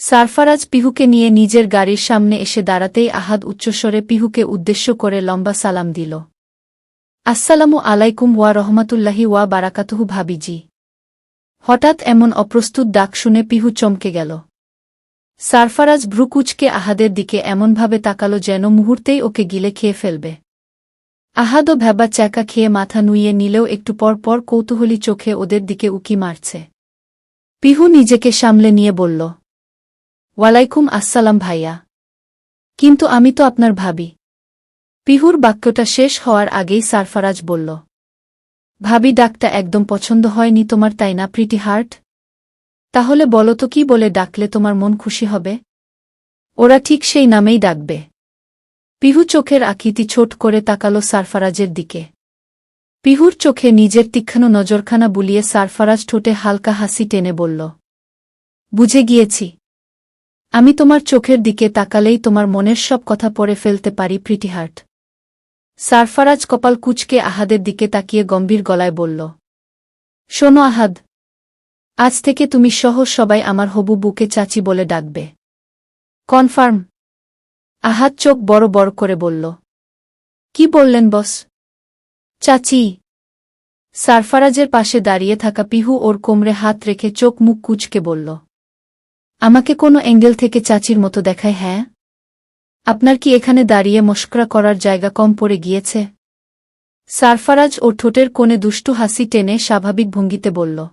সারফারাজ পিহুকে নিয়ে নিজের গাড়ির সামনে এসে দাঁড়াতেই আহাদ উচ্চস্বরে পিহুকে উদ্দেশ্য করে লম্বা সালাম দিল। আসসালামু আলাইকুম ওয়া রহমাতুল্লাহি ওয়া বারাকাতুহু ভাবিজি। হঠাৎ এমন অপ্রস্তুত ডাক শুনে পিহু চমকে গেল। সারফারাজ ভ্রুকুচকে আহাদের দিকে এমনভাবে তাকাল যেন মুহূর্তেই ওকে গিলে খেয়ে ফেলবে। আহাদও ভ্যাবা চ্যাকা খেয়ে মাথা নুইয়ে নিলেও একটু পর পর কৌতূহলী চোখে ওদের দিকে উকি মারছে। পিহু নিজেকে সামলে নিয়ে বলল ওয়ালাইকুম আসসালাম ভাইয়া। কিন্তু আমি তো আপনার ভাবি। পিহুর বাক্যটা শেষ হওয়ার আগেই সারফারাজ বলল, ভাবি, ডাকটা একদম পছন্দ হয়নি তোমার, তাই না প্রিটি হার্ট তাহলে বলো তো কি বলে ডাকলে তোমার মন খুশি হবে? ওরা ঠিক সেই নামেই ডাকবে। পিহু চোখের আকৃতি ছোট করে তাকালো সারফারাজের দিকে। পিহুর চোখে নিজের তীক্ষ্ণ নজরখানা বুলিয়ে সারফারাজ ঠোঁটে হালকা হাসি টেনে বলল, বুঝে গিয়েছি। আমি তোমার চোখের দিকে তাকালেই তোমার মনের সব কথা পড়ে ফেলতে পারি, প্রিটিহার্ট। সারফারাজ কপাল কুচকে আহাদের দিকে তাকিয়ে গম্ভীর গলায় বলল, শোনো আহাদ, আজ থেকে তুমি সহ সবাই আমার হবু বুকে চাচি বলে ডাকবে। কনফার্ম। আহাদ চোখ বড় বড় করে বলল, কি বললেন বস? চাচি, সারফারাজের পাশে দাঁড়িয়ে থাকা পিহু ওর কোমরে হাত রেখে চোখ মুখ কুচকে বলল আমাকে কোনো অ্যাঙ্গেল থেকে চাচির মতো দেখায় হ্যাঁ? আপনার কি এখানে দাঁড়িয়ে মস্করা করার জায়গা কম পড়ে গিয়েছে? সারফারাজ ও ঠোঁটের কোণে দুষ্টু হাসি টেনে স্বাভাবিক ভঙ্গিতে বলল,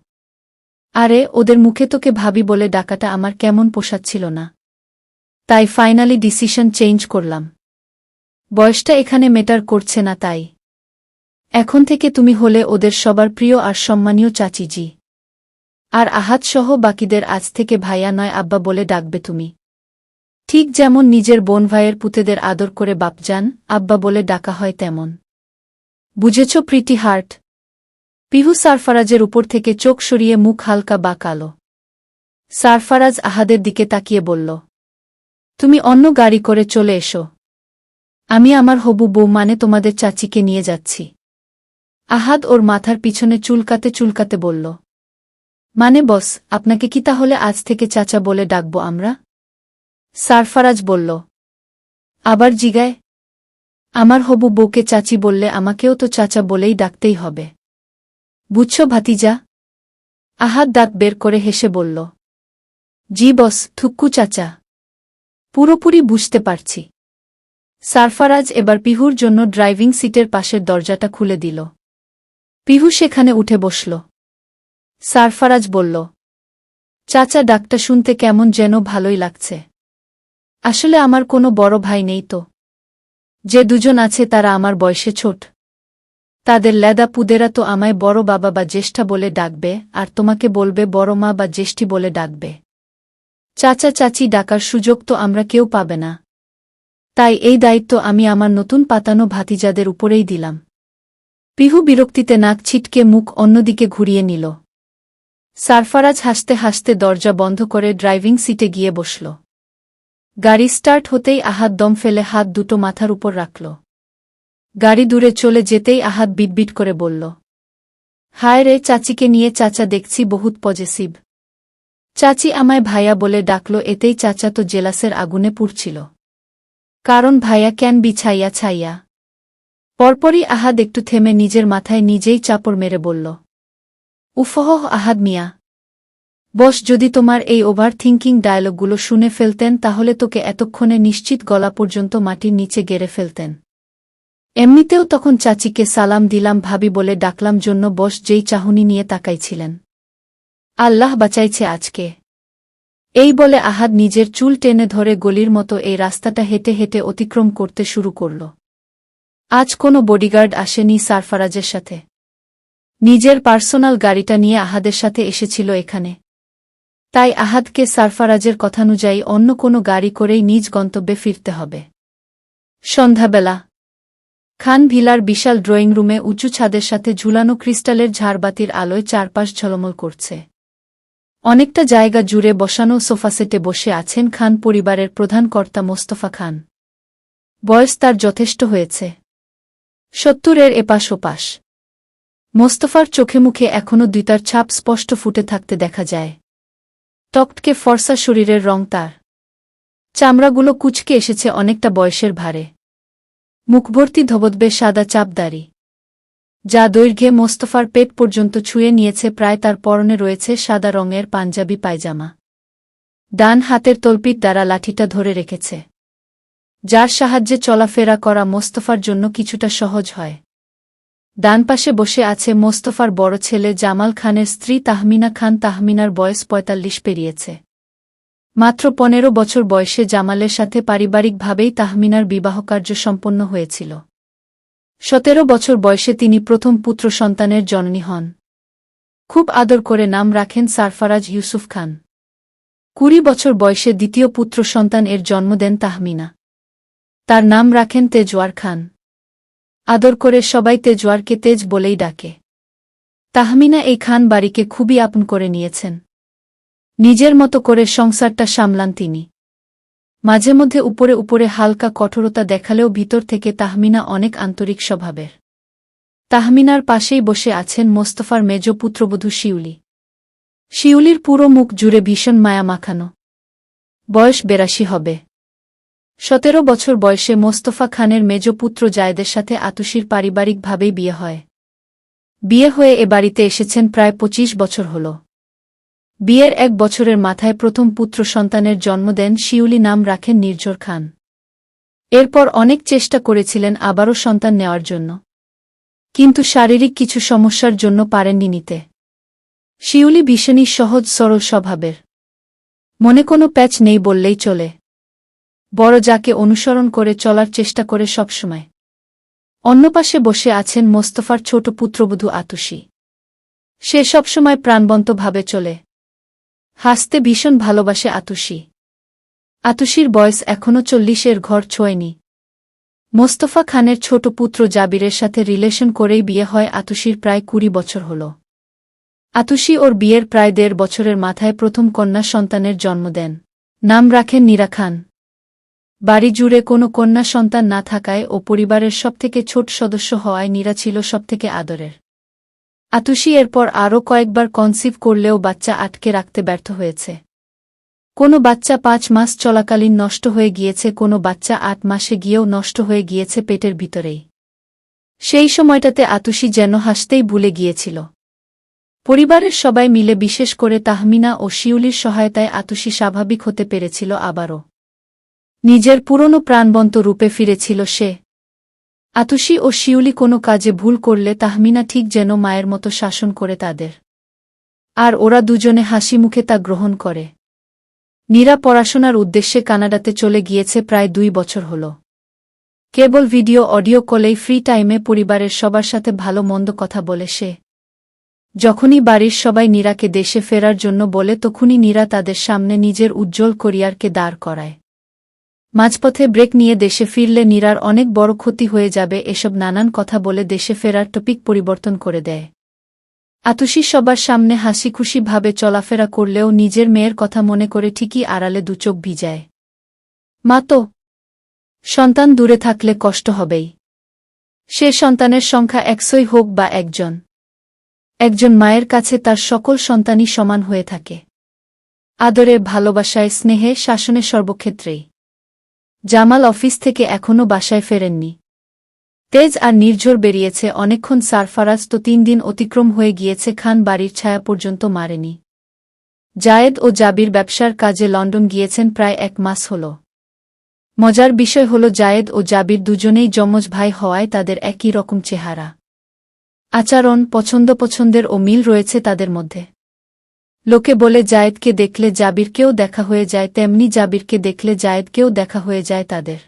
আরে, ওদের মুখে তোকে ভাবি বলে ডাকাটা আমার কেমন পোষাচ্ছিল না। তাই ফাইনালি ডিসিশন চেঞ্জ করলাম। বয়সটা এখানে মেটার করছে না তাই। এখন থেকে তুমি হলে ওদের সবার প্রিয় আর সম্মানীয় চাচিজি। আর আহাতসহ বাকিদের আজ থেকে ভাইয়া নয় আব্বা বলে ডাকবে তুমি। ঠিক যেমন নিজের বোন ভাইয়ের পুতেদের আদর করে বাপজান, আব্বা বলে ডাকা হয় তেমন। বুঝেছ প্রীতি হার্ট? পিহু সারফারাজের উপর থেকে চোখ সরিয়ে মুখ হালকা বাঁকালো। সারফারাজ আহাদের দিকে তাকিয়ে বলল, তুমি অন্য গাড়ি করে চলে এসো। আমি আমার হবু বউ মানে তোমাদের চাচিকে নিয়ে যাচ্ছি। আহাদ ওর মাথার পিছনে চুলকাতে চুলকাতে বলল মানে বস, আপনাকে কি তাহলে আজ থেকে চাচা বলে ডাকব আমরা? সারফারাজ বলল। আবার জিগায়। আমার হবু বউকে চাচি বললে আমাকেও তো চাচা বলেই ডাকতেই হবে। বুঝছ ভাতিজা? আহাত দাঁত বের করে হেসে বলল। জি বস, থুক্কু চাচা। পুরোপুরি বুঝতে পারছি। সারফারাজ এবার পিহুর জন্য ড্রাইভিং সিটের পাশের দরজাটা খুলে দিল। পিহু সেখানে উঠে বসল। সারফারাজ বলল, চাচা, ডাকটা শুনতে কেমন যেন ভালোই লাগছে। আসলে আমার কোনো বড় ভাই নেই তো। যে দুজন আছে তারা আমার বয়সে ছোট। তাদের লেদা পুদেরা তো আমায় বড় বাবা বা জ্যেষ্ঠা বলে ডাকবে আর তোমাকে বলবে বড় মা বা জ্যেষ্ঠী বলে ডাকবে। চাচা, চাচি, ডাকার সুযোগ তো আমরা কেউ পাবে না। তাই এই দায়িত্ব আমি আমার নতুন পাতানো ভাতিজাদের উপরেই দিলাম। পিহু বিরক্তিতে নাক ছিটকে মুখ অন্যদিকে ঘুরিয়ে নিল। সারফারাজ হাসতে হাসতে দরজা বন্ধ করে ড্রাইভিং সিটে গিয়ে বসল। গাড়ি স্টার্ট হতেই আহাত দম ফেলে হাত দুটো মাথার উপর রাখল। গাড়ি দূরে চলে যেতেই আহাত বিটবিট করে বলল, হায় রে, চাচিকে নিয়ে চাচা দেখছি বহুত পজেসিভ। চাচি আমায় ভাইয়া বলে ডাকল, এতেই চাচা তো জেলাসের আগুনে পুড়ছিল। কারণ ভাইয়া ক্যান বিছাইয়া ছাইয়া পরপরই আহাদ একটু থেমে নিজের মাথায় নিজেই চাপড় মেরে বলল উফহ, আহাদ মিয়া। বস, যদি তোমার এই ওভার থিঙ্কিং ডায়লগগুলো শুনে ফেলতেন, তাহলে তোকে এতক্ষণে নিশ্চিত গলা পর্যন্ত মাটির নিচে গেড়ে ফেলতেন। এমনিতেও তখন চাচিকে সালাম দিলাম, ভাবি বলে ডাকলাম জন্য বস যেই চাহুনি নিয়ে তাকাইছিলেন। আল্লাহ বাঁচাইছে আজকে। এই বলে আহাদ নিজের চুল টেনে ধরে গলির মতো এই রাস্তাটা হেঁটে হেঁটে অতিক্রম করতে শুরু করল। আজ কোনো বডিগার্ড আসেনি সারফারাজের সাথে। নিজের পার্সোনাল গাড়িটা নিয়ে আহাদের সাথে এসেছিল এখানে। তাই আহাদকে সারফারাজের কথানুযায়ী অন্য কোনো গাড়ি করেই নিজ গন্তব্যে ফিরতে হবে। সন্ধ্যাবেলা। খান ভিলার বিশাল ড্রয়িং রুমে উঁচু ছাদের সাথে ঝুলানো ক্রিস্টালের ঝাড়বাতির আলোয় চারপাশ ঝলমল করছে। অনেকটা জায়গা জুড়ে বসানো সোফাসেটে বসে আছেন খান পরিবারের প্রধান কর্তা মোস্তফা খান। বয়স তার যথেষ্ট হয়েছে। সত্তরের এপাশ ওপাশ। মোস্তফার চোখে মুখে এখনও দ্বিতার ছাপ স্পষ্ট ফুটে থাকতে দেখা যায়। টকটকে ফর্সা শরীরের রং তার। চামড়াগুলো কুচকে এসেছে অনেকটা বয়সের ভারে। মুখভর্তি ধবদবে সাদা চাপদারি যা দৈর্ঘ্যে মোস্তফার পেট পর্যন্ত ছুঁয়ে নিয়েছে প্রায় তার পরনে রয়েছে সাদা রঙের পাঞ্জাবি পায়জামা। ডান হাতের তলপিট দ্বারা লাঠিটা ধরে রেখেছে। যার সাহায্যে চলাফেরা করা মোস্তফার জন্য কিছুটা সহজ হয়। ডান পাশে বসে আছে মোস্তফার বড় ছেলে জামাল খানের স্ত্রী তাহমিনা খান। তাহমিনার বয়স পঁয়তাল্লিশ পেরিয়েছে। মাত্র পনেরো বছর বয়সে জামালের সাথে পারিবারিকভাবেই তাহমিনার বিবাহকার্য সম্পন্ন হয়েছিল। সতেরো বছর বয়সে তিনি প্রথম পুত্র সন্তানের জননী হন। খুব আদর করে নাম রাখেন সারফারাজ ইউসুফ খান। কুড়ি বছর বয়সে দ্বিতীয় পুত্র সন্তান এর জন্ম দেন তাহমিনা। তার নাম রাখেন তেজওয়ার খান। আদর করে সবাই তেজওয়ারকে তেজ বলেই ডাকে। তাহমিনা এই খান বাড়িকে খুবই আপন করে নিয়েছেন। নিজের মতো করে সংসারটা সামলান তিনি। মাঝে মধ্যে উপরে উপরে হালকা কঠোরতা দেখালেও ভিতর থেকে তাহমিনা অনেক আন্তরিক স্বভাবের। তাহমিনার পাশেই বসে আছেন মোস্তফার মেজ পুত্রবধূ শিউলি। শিউলির পুরো মুখ জুড়ে ভীষণ মায়া মাখানো। বয়স বেরাশি হবে। সতেরো বছর বয়সে মোস্তফা খানের মেজ পুত্র জায়েদের সাথে আতুশির পারিবারিকভাবেই বিয়ে হয়। বিয়ে হয়ে এ বাড়িতে এসেছেন প্রায় ২৫ বছর হল। বিয়ের এক বছরের মাথায় প্রথম পুত্র সন্তানের জন্ম দেন শিউলি নাম রাখেন নির্ঝর খান। এরপর অনেক চেষ্টা করেছিলেন আবারও সন্তান নেওয়ার জন্য। কিন্তু শারীরিক কিছু সমস্যার জন্য পারেননি নিতে। শিউলি ভীষণই সহজ সরল স্বভাবের। মনে কোনো প্যাচ নেই বললেই চলে। বড় যাকে অনুসরণ করে চলার চেষ্টা করে সবসময়। অন্য পাশে বসে আছেন মোস্তফার ছোট পুত্রবধূ আতুষী সে সবসময় প্রাণবন্তভাবে চলে। হাসতে ভীষণ ভালোবাসে আতুষী আতুষীর বয়স এখনও চল্লিশের ঘর ছোঁয়নি। মোস্তফা খানের ছোট পুত্র জাবিরের সাথে রিলেশন করেই বিয়ে হয় আতুষীর প্রায় কুড়ি বছর হল। আতুষী ওর বিয়ের প্রায় দেড় বছরের মাথায় প্রথম কন্যা সন্তানের জন্ম দেন। নাম রাখেন নীরা খান। বাড়ি জুড়ে কোনো কন্যা সন্তান না থাকায় ও পরিবারের সবথেকে ছোট সদস্য হওয়ায় নীরা ছিল সবথেকে আদরের। আতুষী এরপর আরও কয়েকবার কনসিভ করলেও বাচ্চা আটকে রাখতে ব্যর্থ হয়েছে। কোনো বাচ্চা পাঁচ মাস চলাকালীন নষ্ট হয়ে গিয়েছে, কোনো বাচ্চা আট মাসে গিয়েও নষ্ট হয়ে গিয়েছে পেটের ভিতরেই। সেই সময়টাতে আতুষী যেন হাসতেই ভুলে গিয়েছিল। পরিবারের সবাই মিলে বিশেষ করে তাহমিনা ও শিউলির সহায়তায় আতুষী স্বাভাবিক হতে পেরেছিল আবারও। নিজের পুরনো প্রাণবন্ত রূপে ফিরেছিল সে। আতুষী ও শিউলি কোনো কাজে ভুল করলে তাহমিনা ঠিক যেন মায়ের মতো শাসন করে তাদের। আর ওরা দুজনে হাসি মুখে তা গ্রহণ করে। নীরা পড়াশোনার উদ্দেশ্যে কানাডাতে চলে গিয়েছে প্রায় দুই বছর হল। কেবল ভিডিও অডিও কলেই ফ্রি টাইমে পরিবারের সবার সাথে ভালো মন্দ কথা বলে সে। যখনই বাড়ির সবাই নীরাকে দেশে ফেরার জন্য বলে তখনই নীরা তাদের সামনে নিজের উজ্জ্বল করিয়ারকে দাঁড় করায়। মাঝপথে ব্রেক নিয়ে দেশে ফিরলে নীরার অনেক বড় ক্ষতি হয়ে যাবে এসব নানান কথা বলে দেশে ফেরার টপিক পরিবর্তন করে দেয়। আতুষী সবার সামনে হাসি খুশি ভাবে চলাফেরা করলেও নিজের মেয়ের কথা মনে করে ঠিকই আড়ালে দুচোখ ভিজায়। মা তো, সন্তান দূরে থাকলে কষ্ট হবেই। সে সন্তানের সংখ্যা একশই হোক বা একজন। একজন মায়ের কাছে তার সকল সন্তানই সমান হয়ে থাকে। আদরে, ভালোবাসায়, স্নেহে, শাসনে সর্বক্ষেত্রেই। জামাল অফিস থেকে এখনও বাসায় ফেরেননি। তেজ আর নির্ঝর বেরিয়েছে, অনেকক্ষণ সারফারাজ তো তিন দিন অতিক্রম হয়ে গিয়েছে, খান বাড়ির ছায়া পর্যন্ত মারেনি। জায়েদ ও জাবির ব্যবসার কাজে লন্ডন গিয়েছেন প্রায় এক মাস হল। মজার বিষয় হল জায়েদ ও জাবির দুজনেই যমজ ভাই হওয়ায় তাদের একই রকম চেহারা। আচরণ, পছন্দ পছন্দের ও মিল রয়েছে তাদের মধ্যে। লোকে বলে, জায়েদকে দেখলে জাবিরকেও দেখা হয়ে যায়, তেমনি জাবিরকে দেখলে জায়েদকেও দেখা হয়ে যায় তাদের।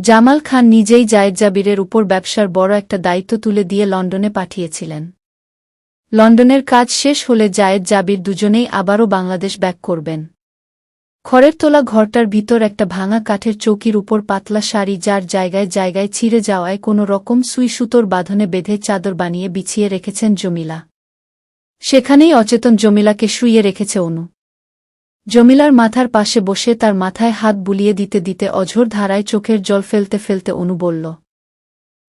জামাল খান নিজেই জায়েদ জাবিরের উপর ব্যবসার বড় একটা দায়িত্ব তুলে দিয়ে লন্ডনে পাঠিয়েছিলেন। লন্ডনের কাজ শেষ হলে জায়েদ জাবির দুজনেই আবারও বাংলাদেশ ব্যাক করবেন। খড়ের তোলা ঘরটার ভিতর একটা ভাঙা কাঠের চৌকির উপর পাতলা শাড়ি যার জায়গায় জায়গায় ছিঁড়ে যাওয়ায় কোনো রকম সুই সুতোর বাঁধনে বেঁধে চাদর বানিয়ে বিছিয়ে রেখেছেন জমিলা। সেখানেই অচেতন জমিলাকে শুইয়ে রেখেছে অনু। জমিলার মাথার পাশে বসে তার মাথায় হাত বুলিয়ে দিতে দিতে অঝোর ধারায় চোখের জল ফেলতে ফেলতে অনু বলল,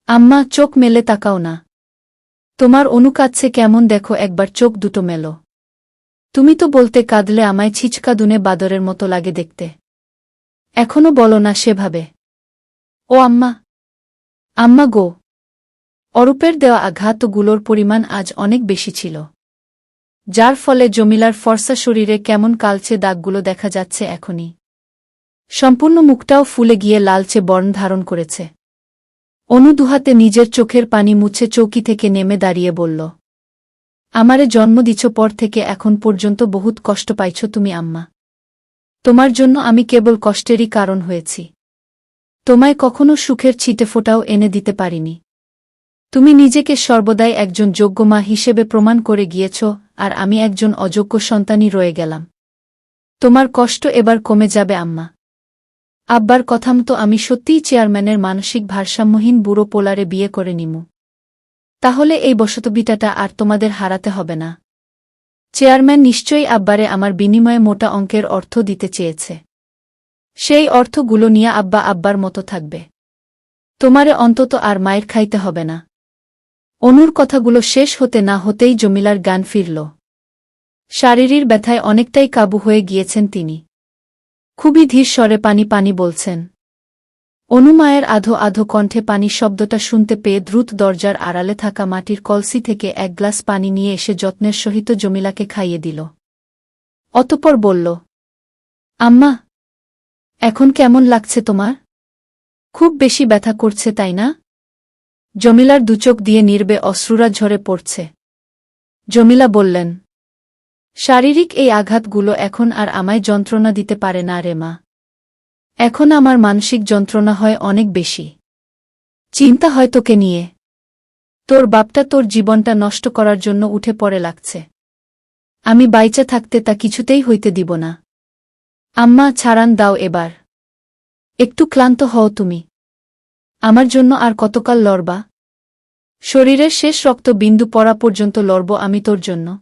আম্মা, চোখ মেলে তাকাও না। তোমার অনু কাচ্ছে কেমন দেখো, একবার চোখ দুটো মেলো। তুমি তো বলতে কাঁদলে আমায় ছিচকা দুনে বাদরের মতো লাগে দেখতে। এখনও বলো না সেভাবে। ও আম্মা আম্মা গো। অরূপের দেওয়া আঘাতগুলোর পরিমাণ আজ অনেক বেশি ছিল। যার ফলে জমিলার ফর্সা শরীরে কেমন কালচে দাগগুলো দেখা যাচ্ছে এখনই। সম্পূর্ণ মুখটাও ফুলে গিয়ে লালচে বর্ণ ধারণ করেছে। অনু দুহাতে নিজের চোখের পানি মুছে চৌকি থেকে নেমে দাঁড়িয়ে বলল, আমারে জন্ম দিছ পর থেকে এখন পর্যন্ত বহুত কষ্ট পাইছ তুমি আম্মা। তোমার জন্য আমি কেবল কষ্টেরই কারণ হয়েছি। তোমায় কখনো সুখের ছিটে ফোটাও এনে দিতে পারিনি। তুমি নিজেকে সর্বদাই একজন যোগ্য মা হিসেবে প্রমাণ করে গিয়েছ আর আমি একজন অযোগ্য সন্তানই রয়ে গেলাম। তোমার কষ্ট এবার কমে যাবে, আম্মা। আব্বার কথামতো আমি সত্যিই চেয়ারম্যানের মানসিক ভারসাম্যহীন বুড়ো পোলারে বিয়ে করে নিমু। তাহলে এই বসতবিটাটা আর তোমাদের হারাতে হবে না। চেয়ারম্যান নিশ্চয়ই আব্বারে আমার বিনিময়ে মোটা অঙ্কের অর্থ দিতে চেয়েছে। সেই অর্থগুলো নিয়ে আব্বা আব্বার মতো থাকবে। তোমারে অন্তত আর মায়ের খাইতে হবে না। অনুর কথাগুলো শেষ হতে না হতেই জমিলার গান ফিরল। শারীরির ব্যথায় অনেকটাই কাবু হয়ে গিয়েছেন তিনি। খুবই ধীর স্বরে পানি পানি বলছেন অনুমায়ের আধো আধো কণ্ঠে পানি শব্দটা শুনতে পেয়ে দ্রুত দরজার আড়ালে থাকা মাটির কলসি থেকে এক গ্লাস পানি নিয়ে এসে যত্নের সহিত জমিলাকে খাইয়ে দিল। অতপর বলল, আম্মা, এখন কেমন লাগছে তোমার? খুব বেশি ব্যথা করছে, তাই না? জমিলার দুচোখ দিয়ে নির্বে অশ্রুরা ঝরে পড়ছে। জমিলা বললেন, শারীরিক এই আঘাতগুলো এখন আর আমায় যন্ত্রণা দিতে পারে না রে মা। এখন আমার মানসিক যন্ত্রণা হয় অনেক বেশি। চিন্তা হয় তোকে নিয়ে। তোর বাপটা তোর জীবনটা নষ্ট করার জন্য উঠে পড়ে লাগছে। আমি বাইচা থাকতে তা কিছুতেই হইতে দিব না। আম্মা, ছাড়ান দাও এবার। একটু ক্লান্ত হও তুমি। আমার জন্য আর কতকাল লড়বা? শরীরের শেষ রক্ত বিন্দু পড়া পর্যন্ত লড়ব আমি তোর জন্য।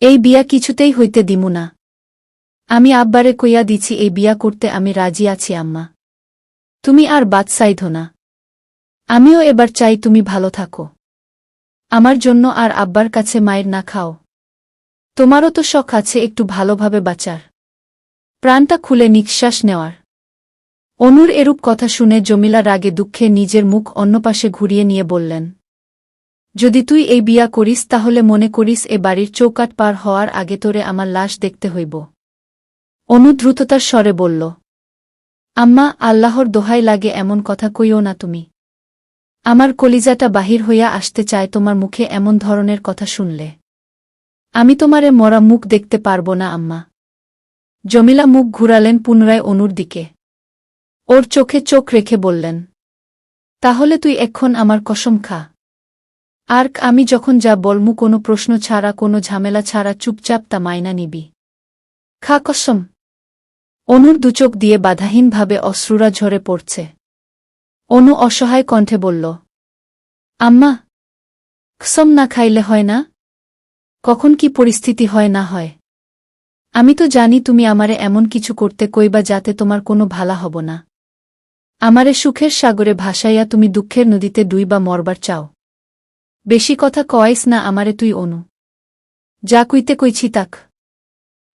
এই বিয়া কিছুতেই হইতে দিমু না। আমি আব্বারে কইয়া দিছি, এই বিয়া করতে আমি রাজি আছি, আম্মা। তুমি আর বাদসাইধ না। আমিও এবার চাই তুমি ভালো থাকো। আমার জন্য আর আব্বার কাছে মায়ের না খাও। তোমারও তো শখ আছে একটু ভালোভাবে বাঁচার। প্রাণটা খুলে নিঃশ্বাস নেওয়ার। অনুর এরূপ কথা শুনে জমিলা রাগে দুঃখে নিজের মুখ অন্য পাশে ঘুরিয়ে নিয়ে বললেন, যদি তুই এই বিয়া করিস তাহলে মনে করিস এ বাড়ির চৌকাট পার হওয়ার আগে তোরে আমার লাশ দেখতে হইব। অনু দ্রুততার স্বরে বলল, আম্মা, আল্লাহর দোহাই লাগে এমন কথা কইও না তুমি। আমার কলিজাটা বাহির হইয়া আসতে চায় তোমার মুখে এমন ধরনের কথা শুনলে। আমি তোমারে মরা মুখ দেখতে পারব না, আম্মা। জমিলা মুখ ঘুরালেন পুনরায় অনুর দিকে। ওর চোখে চোখ রেখে বললেন, তাহলে তুই এখন আমার কসম খা। আর্ক, আমি যখন যা বলমু কোনো প্রশ্ন ছাড়া, কোনো ঝামেলা ছাড়া চুপচাপ তা মাইনা নিবি। খা কসম। অনুর দুচোখ দিয়ে বাধাহীনভাবে অশ্রুরা ঝরে পড়ছে। অনু অসহায় কণ্ঠে বলল, আম্মা, কসম না খাইলে হয় না? কখন কি পরিস্থিতি হয় না হয়? আমি তো জানি তুমি আমারে এমন কিছু করতে কইবা যাতে তোমার কোনো ভালা হব না। আমারে সুখের সাগরে ভাসাইয়া তুমি দুঃখের নদীতে দুই বা মরবার চাও। বেশি কথা কয়াইস না আমারে তুই অনু। যা কইতে কইছি তাক।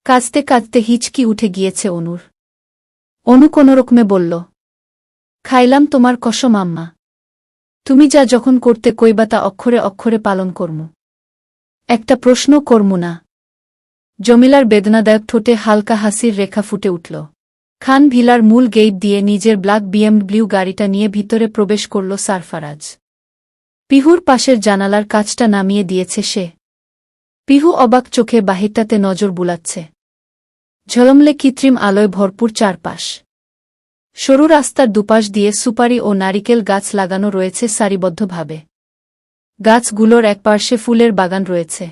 কাঁদতে কাঁদতে হিচকি উঠে গিয়েছে অনুর। অনু কোনোরকমে বলল, খাইলাম তোমার কসম আম্মা। তুমি যা যখন করতে কইবা তা অক্ষরে অক্ষরে পালন করমু। একটা প্রশ্ন করমু না। জমিলার বেদনাদায়ক ঠোঁটে হালকা হাসির রেখা ফুটে উঠল। খান ভিলার মূল গেট দিয়ে নিজের ব্ল্যাক বিএমডব্লিউ গাড়িটা নিয়ে ভিতরে প্রবেশ করল সারফারাজ। পিহুর পাশের জানালার কাজটা নামিয়ে দিয়েছে সে। পিহু অবাক চোখে বাহিরটাতে নজর বুলাচ্ছে। ঝলমলে কৃত্রিম আলোয় ভরপুর চারপাশ। সরু রাস্তার দুপাশ দিয়ে সুপারি ও নারিকেল গাছ লাগানো রয়েছে সারিবদ্ধভাবে। গাছগুলোর একপার্শ্বে ফুলের বাগান রয়েছে।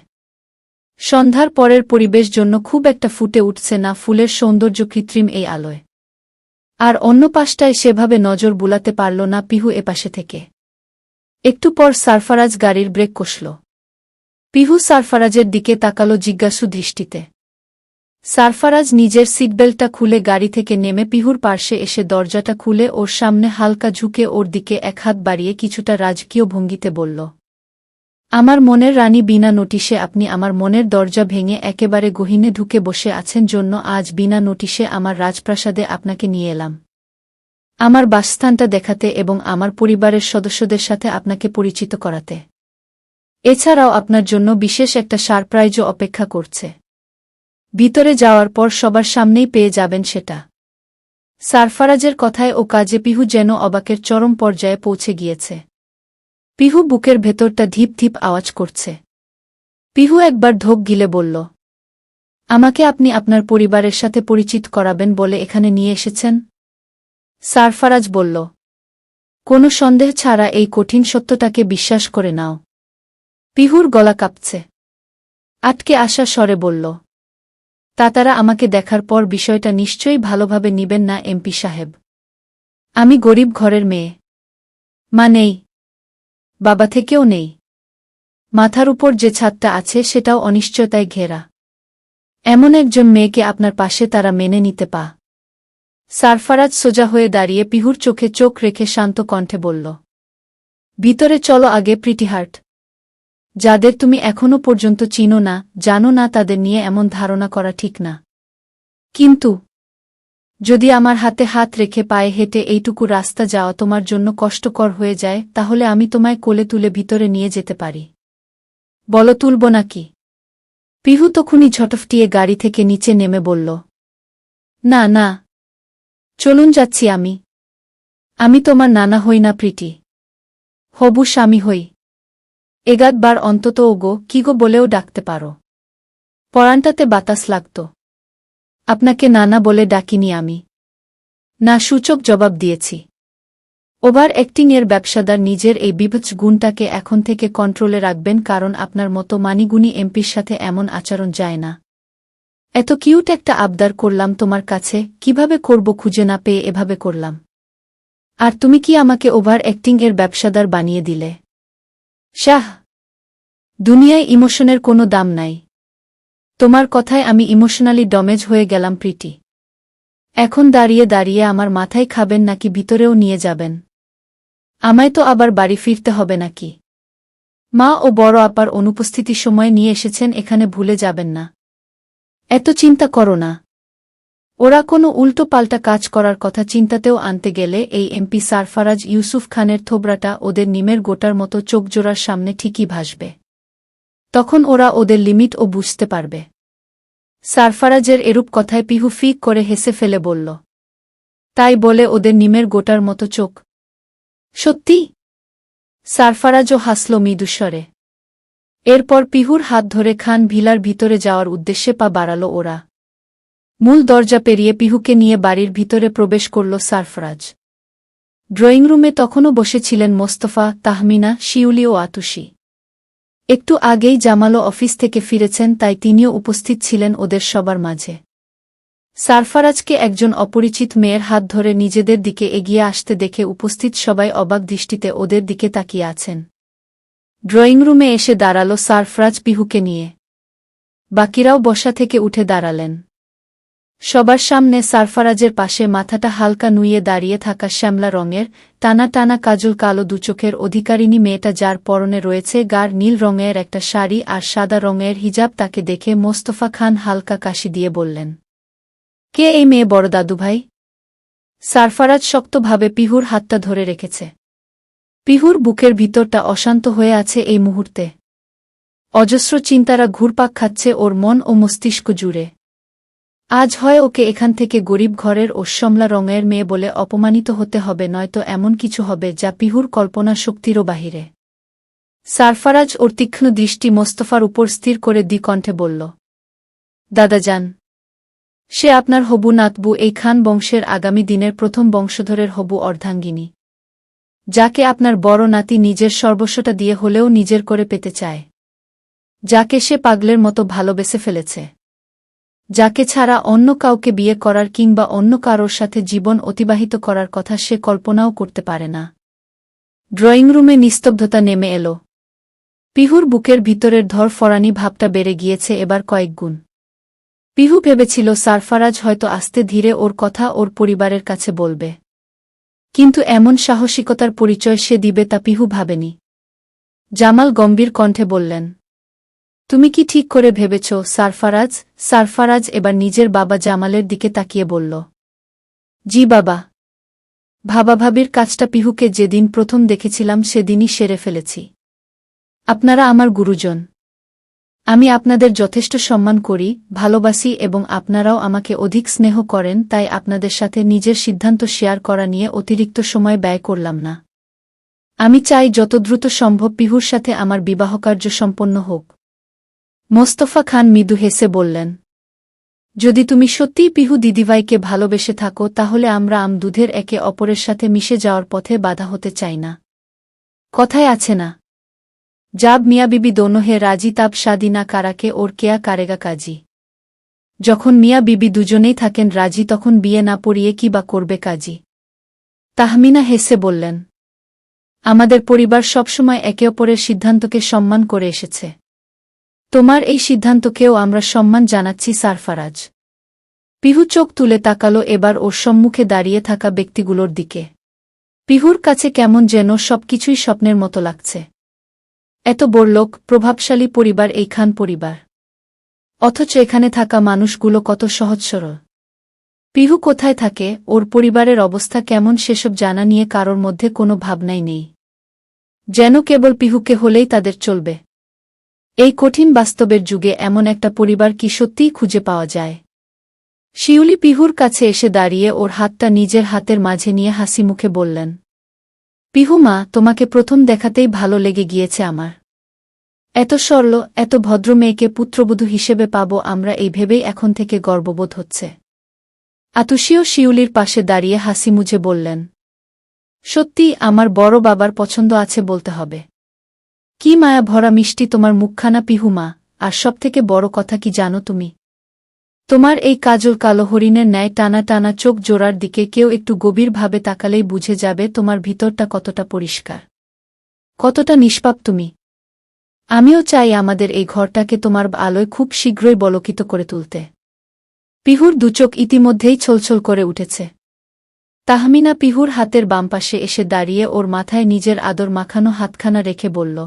সন্ধ্যার পরের পরিবেশ জন্য খুব একটা ফুটে উঠছে না ফুলের সৌন্দর্য কৃত্রিম এই আলোয়। আর অন্য পাশটায় সেভাবে নজর বুলাতে পারল না পিহু এপাশে থেকে। একটু পর সারফারাজ গাড়ির ব্রেক কষল। পিহু সারফারাজের দিকে তাকালো জিজ্ঞাসু দৃষ্টিতে। সারফারাজ নিজের সিটবেল্টটা খুলে গাড়ি থেকে নেমে পিহুর পার্শ্বে এসে দরজাটা খুলে ওর সামনে হালকা ঝুঁকে ওর দিকে এক হাত বাড়িয়ে কিছুটা রাজকীয় ভঙ্গিতে বলল আমার মনের রানী বিনা নোটিশে আপনি আমার মনের দরজা ভেঙে একেবারে গহিনে ঢুকে বসে আছেন জন্য আজ বিনা নোটিশে আমার রাজপ্রাসাদে আপনাকে নিয়ে এলাম। আমার বাসস্থানটা দেখাতে এবং আমার পরিবারের সদস্যদের সাথে আপনাকে পরিচিত করাতে। এছাড়াও আপনার জন্য বিশেষ একটা সারপ্রাইজও অপেক্ষা করছে। ভিতরে যাওয়ার পর সবার সামনেই পেয়ে যাবেন সেটা। সারফারাজের কথায় ও কাজে পিহু যেন অবাকের চরম পর্যায়ে পৌঁছে গিয়েছে। পিহু বুকের ভেতরটা ধীপ ধীপ আওয়াজ করছে। পিহু একবার ধোক গিলে বলল, আমাকে আপনি আপনার পরিবারের সাথে পরিচিত করাবেন বলে এখানে নিয়ে এসেছেন? সারফারাজ বলল, কোনো সন্দেহ ছাড়া এই কঠিন সত্যটাকে বিশ্বাস করে নাও। পিহুর গলা কাঁপছে। আটকে আসা স্বরে বলল তা তারা আমাকে দেখার পর বিষয়টা নিশ্চয়ই ভালোভাবে নিবেন না এমপি সাহেব। আমি গরিব ঘরের মেয়ে। মা নেই। বাবা থেকেও নেই। মাথার উপর যে ছাদটা আছে সেটাও অনিশ্চয়তায় ঘেরা। এমন একজন মেয়েকে আপনার পাশে তারা মেনে নিতে পা। সারফারাজ সোজা হয়ে দাঁড়িয়ে পিহুর চোখে চোখ রেখে শান্ত কণ্ঠে বলল, ভিতরে চলো আগে প্রিটিহার্ট যাদের তুমি এখনও পর্যন্ত চিনো না, জানো না তাদের নিয়ে এমন ধারণা করা ঠিক না। কিন্তু যদি আমার হাতে হাত রেখে পায়ে হেঁটে এইটুকু রাস্তা যাওয়া তোমার জন্য কষ্টকর হয়ে যায়, তাহলে আমি তোমায় কোলে তুলে ভিতরে নিয়ে যেতে পারি। বলো, তুলব নাকি? পিহু তখনই ঝটফটিয়ে গাড়ি থেকে নিচে নেমে বলল, না না। চলুন যাচ্ছি আমি। আমি তোমার নানা হই না, প্রীতি। হবু স্বামী হই। এগাতবার অন্তত ওগো, কি গো বলেও ডাকতে পারো। পরানটাতে বাতাস লাগত। আপনাকে নানা বলে ডাকিনি আমি। না, সূচক জবাব দিয়েছি। ওভার অ্যাক্টিংয়ের ব্যবসাদার নিজের এই বিভৎস গুণটাকে এখন থেকে কন্ট্রোলে রাখবেন কারণ আপনার মতো মানিগুণী এমপির সাথে এমন আচরণ যায় না। এত কিউট একটা আবদার করলাম তোমার কাছে, কীভাবে করব খুঁজে না পেয়ে এভাবে করলাম। আর তুমি কি আমাকে ওভার অ্যাক্টিং এর ব্যবসাদার বানিয়ে দিলে? শাহ! দুনিয়ায় ইমোশনের কোনো দাম নাই। তোমার কথায় আমি ইমোশনালি ডমেজ হয়ে গেলাম, প্রীতি। এখন দাঁড়িয়ে দাঁড়িয়ে আমার মাথায় খাবেন নাকি ভিতরেও নিয়ে যাবেন? আমায় তো আবার বাড়ি ফিরতে হবে নাকি? মা ও বড় আপার অনুপস্থিতি সময় নিয়ে এসেছেন, এখানে ভুলে যাবেন না। এত চিন্তা করো না। ওরা কোনো উল্টো পাল্টা কাজ করার কথা চিন্তাতেও আনতে গেলে এই এমপি সারফারাজ ইউসুফ খানের থোবরাটা ওদের নিমের গোটার মতো চোখজোড়ার সামনে ঠিকই ভাসবে। তখন ওরা ওদের লিমিট ও বুঝতে পারবে। সারফারাজের এরূপ কথায় পিহু ফিক করে হেসে ফেলে বলল, তাই বলে ওদের নিমের গোটার মতো চোখ। সত্যি? সারফারাজও হাসল মৃদুস্বরে এরপর পিহুর হাত ধরে খান ভিলার ভিতরে যাওয়ার উদ্দেশ্যে পা বাড়াল ওরা। মূল দরজা পেরিয়ে পিহুকে নিয়ে বাড়ির ভিতরে প্রবেশ করল সারফরাজ। ড্রয়িং রুমে তখনও বসেছিলেন মোস্তফা, তাহমিনা, শিউলি ও আতুষি একটু আগেই জামালো অফিস থেকে ফিরেছেন, তাই তিনিও উপস্থিত ছিলেন ওদের সবার মাঝে। সারফারাজকে একজন অপরিচিত মেয়ের হাত ধরে নিজেদের দিকে এগিয়ে আসতে দেখে উপস্থিত সবাই অবাক দৃষ্টিতে ওদের দিকে তাকিয়ে আছেন। ড্রয়িং রুমে এসে দাঁড়াল সারফরাজ পিহুকে নিয়ে। বাকিরাও বসা থেকে উঠে দাঁড়ালেন। সবার সামনে সারফারাজের পাশে মাথাটা হালকা নুইয়ে দাঁড়িয়ে থাকা শ্যামলা রঙের, টানা টানা কাজল কালো দুচোখের অধিকারিণী মেয়েটা যার পরনে রয়েছে গার নীল রঙের একটা শাড়ি আর সাদা রঙের হিজাব তাকে দেখে মোস্তফা খান হালকা কাশি দিয়ে বললেন, কে এই মেয়ে বড় দাদুভাই? সারফারাজ শক্তভাবে পিহুর হাতটা ধরে রেখেছে। পিহুর বুকের ভিতরটা অশান্ত হয়ে আছে এই মুহূর্তে। অজস্র চিন্তারা ঘুরপাক খাচ্ছে ওর মন ও মস্তিষ্ক জুড়ে। আজ হয় ওকে এখান থেকে গরিব ঘরের ওসমলা রঙের মেয়ে বলে অপমানিত হতে হবে, নয়তো এমন কিছু হবে যা পিহুর কল্পনা শক্তিরও বাহিরে। সারফারাজ ওর তীক্ষ্ণ দৃষ্টি মোস্তফার উপর স্থির করে দ্বিকণ্ঠে বলল, দাদা যান। সে আপনার হবু নাতবু এই খান বংশের আগামী দিনের প্রথম বংশধরের হবু অর্ধাঙ্গিনী। যাকে আপনার বড় নাতি নিজের সর্বস্বটা দিয়ে হলেও নিজের করে পেতে চায়। যাকে সে পাগলের মতো ভালোবেসে ফেলেছে। যাকে ছাড়া অন্য কাউকে বিয়ে করার কিংবা অন্য কারোর সাথে জীবন অতিবাহিত করার কথা সে কল্পনাও করতে পারে না। ড্রয়িং রুমে নিস্তব্ধতা নেমে এল। পিহুর বুকের ভিতরের ধর ফরানি ভাবটা বেড়ে গিয়েছে এবার কয়েক গুণ। পিহু ভেবেছিল সারফারাজ হয়তো আস্তে ধীরে ওর কথা ওর পরিবারের কাছে বলবে। কিন্তু এমন সাহসিকতার পরিচয় সে দিবে তা পিহু ভাবেনি। জামাল গম্ভীর কণ্ঠে বললেন তুমি কি ঠিক করে ভেবেছ, সারফারাজ? সারফারাজ এবার নিজের বাবা জামালের দিকে তাকিয়ে বলল, জি বাবা। ভাবাভাবির কাজটা পিহুকে যেদিন প্রথম দেখেছিলাম সেদিনই সেরে ফেলেছি। আপনারা আমার গুরুজন। আমি আপনাদের যথেষ্ট সম্মান করি, ভালোবাসি এবং আপনারাও আমাকে অধিক স্নেহ করেন, তাই আপনাদের সাথে নিজের সিদ্ধান্ত শেয়ার করা নিয়ে অতিরিক্ত সময় ব্যয় করলাম না। আমি চাই যত দ্রুত সম্ভব পিহুর সাথে আমার বিবাহকার্য সম্পন্ন হোক। মোস্তফা খান মৃদু হেসে বললেন, যদি তুমি সত্যিই পিহু দিদিভাইকে ভালোবেসে থাকো, তাহলে আমরা আম দুধের একে অপরের সাথে মিশে যাওয়ার পথে বাধা হতে চাই না। কথায় আছে না, জাব মিয়া বিবি দোনো হে রাজি, তাব শাদি না কারাকে, ওর কেয়া কারেগা কাজী। যখন মিয়া বিবি দুজনেই থাকেন রাজি, তখন বিয়ে না পড়িয়ে কি বা করবে কাজী? তাহমিনা হেসে বললেন, আমাদের পরিবার সবসময় একে অপরের সিদ্ধান্তকে সম্মান করে এসেছে। তোমার এই সিদ্ধান্তকেও আমরা সম্মান জানাচ্ছি সারফারাজ পিহু চোখ তুলে তাকালো এবার ওর সম্মুখে দাঁড়িয়ে থাকা ব্যক্তিগুলোর দিকে। পিহুর কাছে কেমন যেন সবকিছুই স্বপ্নের মতো লাগছে। এত বড়লোক প্রভাবশালী পরিবার এই খান পরিবার। অথচ এখানে থাকা মানুষগুলো কত সহজ সরল। পিহু কোথায় থাকে, ওর পরিবারের অবস্থা কেমন সেসব জানা নিয়ে কারোর মধ্যে কোনো ভাবনাই নেই। যেন কেবল পিহুকে হলেই তাদের চলবে। এই কঠিন বাস্তবের যুগে এমন একটা পরিবার কি সত্যিই খুঁজে পাওয়া যায়? শিউলি পিহুর কাছে এসে দাঁড়িয়ে ওর হাতটা নিজের হাতের মাঝে নিয়ে হাসি মুখে বললেন, পিহু মা, তোমাকে প্রথম দেখাতেই ভালো লেগে গিয়েছে আমার। এত সরল, এত ভদ্র মেয়েকে পুত্রবধূ হিসেবে পাব আমরা এই ভেবেই এখন থেকে গর্ববোধ হচ্ছে। আতুষীয় শিউলির পাশে দাঁড়িয়ে হাসি মুঝে বললেন সত্যি আমার বড় বাবার পছন্দ আছে বলতে হবে। কি মায়া ভরা মিষ্টি তোমার মুখখানা পিহুমা, আর সবথেকে বড় কথা কি জানো তুমি? তোমার এই কাজল কালো হরিণের ন্যায় টানা টানা চোখ জোড়ার দিকে কেউ একটু গভীরভাবে তাকালেই বুঝে যাবে তোমার ভিতরটা কতটা পরিষ্কার। কতটা নিষ্পাপ তুমি। আমিও চাই আমাদের এই ঘরটাকে তোমার আলোয় খুব শীঘ্রই বলকিত করে তুলতে। পিহুর দুচোখ ইতিমধ্যেই ছলছল করে উঠেছে। তাহমিনা পিহুর হাতের বাম পাশে এসে দাঁড়িয়ে ওর মাথায় নিজের আদর মাখানো হাতখানা রেখে বলল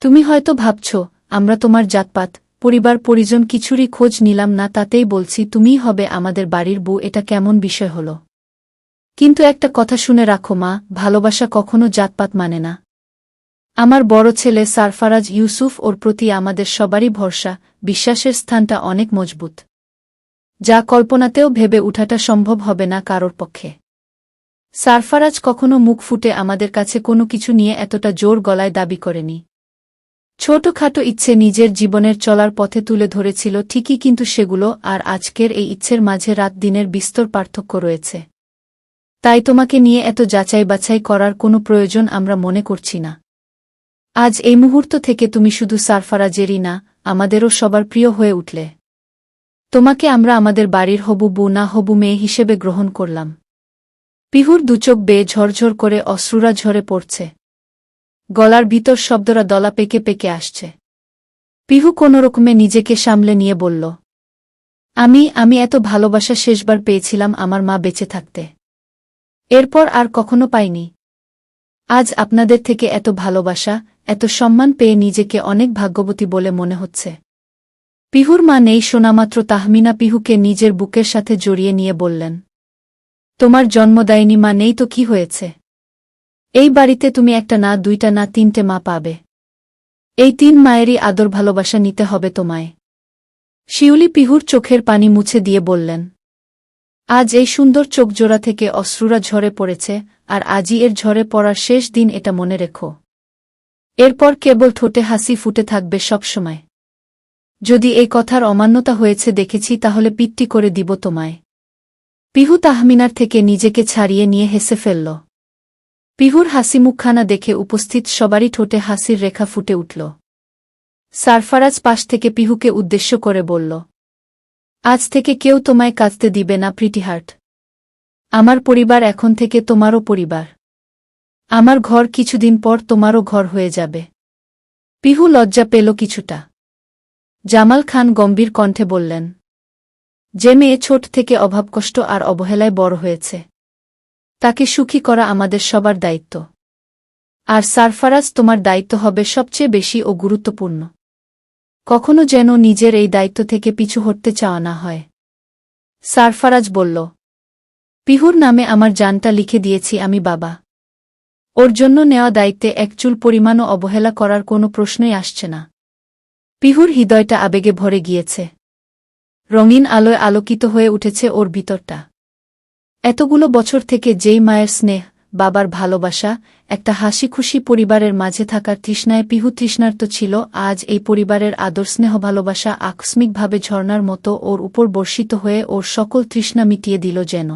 তুমি হয়তো ভাবছ, আমরা তোমার জাতপাত, পরিবার, পরিজন কিছুরই খোঁজ নিলাম না, তাতেই বলছি তুমিই হবে আমাদের বাড়ির বউ, এটা কেমন বিষয় হল? কিন্তু একটা কথা শুনে রাখো মা, ভালোবাসা কখনো জাতপাত মানে না। আমার বড় ছেলে সারফারাজ ইউসুফ, ওর প্রতি আমাদের সবারই ভরসা, বিশ্বাসের স্থানটা অনেক মজবুত। যা কল্পনাতেও ভেবে উঠাটা সম্ভব হবে না কারোর পক্ষে। সারফারাজ কখনো মুখ ফুটে আমাদের কাছে কোনো কিছু নিয়ে এতটা জোর গলায় দাবি করেনি। ছোটখাটো ইচ্ছে নিজের জীবনের চলার পথে তুলে ধরেছিল ঠিকই কিন্তু সেগুলো আর আজকের এই ইচ্ছের মাঝে রাত দিনের বিস্তর পার্থক্য রয়েছে। তাই তোমাকে নিয়ে এত যাচাই বাছাই করার কোনো প্রয়োজন আমরা মনে করছি না। আজ এই মুহূর্ত থেকে তুমি শুধু সারফারাজেরই না, আমাদেরও সবার প্রিয় হয়ে উঠলে। তোমাকে আমরা আমাদের বাড়ির হবু বু না হবু মেয়ে হিসেবে গ্রহণ করলাম। পিহুর দুচোখ বেয়ে ঝরঝর করে অশ্রুরা ঝরে পড়ছে। গলার ভিতর শব্দরা দলা পেকে পেকে আসছে। পিহু কোনোরকমে নিজেকে সামলে নিয়ে বলল, আমি আমি এত ভালোবাসা শেষবার পেয়েছিলাম আমার মা বেঁচে থাকতে। এরপর আর কখনো পাইনি। আজ আপনাদের থেকে এত ভালোবাসা, এত সম্মান পেয়ে নিজেকে অনেক ভাগ্যবতী বলে মনে হচ্ছে। পিহুর মা নেই শোনামাত্র তাহমিনা পিহুকে নিজের বুকের সাথে জড়িয়ে নিয়ে বললেন, তোমার জন্মদায়িনী মা নেই তো কি হয়েছে? এই বাড়িতে তুমি একটা না, দুইটা না, তিনটে মা পাবে। এই তিন মায়েরই আদর ভালোবাসা নিতে হবে তোমায়। শিউলি পিহুর চোখের পানি মুছে দিয়ে বললেন, আজ এই সুন্দর চোখজোড়া থেকে অশ্রুরা ঝরে পড়েছে, আর আজই এর ঝরে পড়ার শেষ দিন এটা মনে রেখো। এরপর কেবল ঠোঁটে হাসি ফুটে থাকবে সবসময় যদি এই কথার অমান্যতা হয়েছে দেখেছি, তাহলে পিট্টি করে দিব তোমায়। পিহু তাহমিনার থেকে নিজেকে ছাড়িয়ে নিয়ে হেসে ফেলল। পিহুর হাসি মুখখানা দেখে উপস্থিত সবারই ঠোঁটে হাসির রেখা ফুটে উঠল। সারফারাজ পাশ থেকে পিহুকে উদ্দেশ্য করে বলল, আজ থেকে কেউ তোমায় কাঁদতে দিবে না প্রিটিহার্ট আমার পরিবার এখন থেকে তোমারও পরিবার। আমার ঘর কিছুদিন পর তোমারও ঘর হয়ে যাবে পিহু লজ্জা পেল কিছুটা। জামাল খান গম্ভীর কণ্ঠে বললেন, যে মেয়ে ছোট থেকে অভাবকষ্ট আর অবহেলায় বড় হয়েছে তাকে সুখী করা আমাদের সবার দায়িত্ব। আর সারফারাজ তোমার দায়িত্ব হবে সবচেয়ে বেশি ও গুরুত্বপূর্ণ। কখনো যেন নিজের এই দায়িত্ব থেকে পিছু হটতে চাওয়া না হয়। সারফারাজ বলল, পিহুর নামে আমার জানটা লিখে দিয়েছি আমি বাবা। ওর জন্য নেওয়া দায়িত্বে এক চুল পরিমাণও অবহেলা করার কোনো প্রশ্নই আসছে না। পিহুর হৃদয়টা আবেগে ভরে গিয়েছে। রঙিন আলোয় আলোকিত হয়ে উঠেছে ওর ভিতরটা। এতগুলো বছর থেকে যেই মায়ের স্নেহ, বাবার ভালোবাসা, একটা হাসি খুশি পরিবারের মাঝে থাকার তৃষ্ণায় পিহু তৃষ্ণার্ত ছিল, আজ এই পরিবারের আদর স্নেহ ভালোবাসা আকস্মিকভাবে ঝর্নার মতো ওর উপর বর্ষিত হয়ে ওর সকল তৃষ্ণা মিটিয়ে দিল যেন।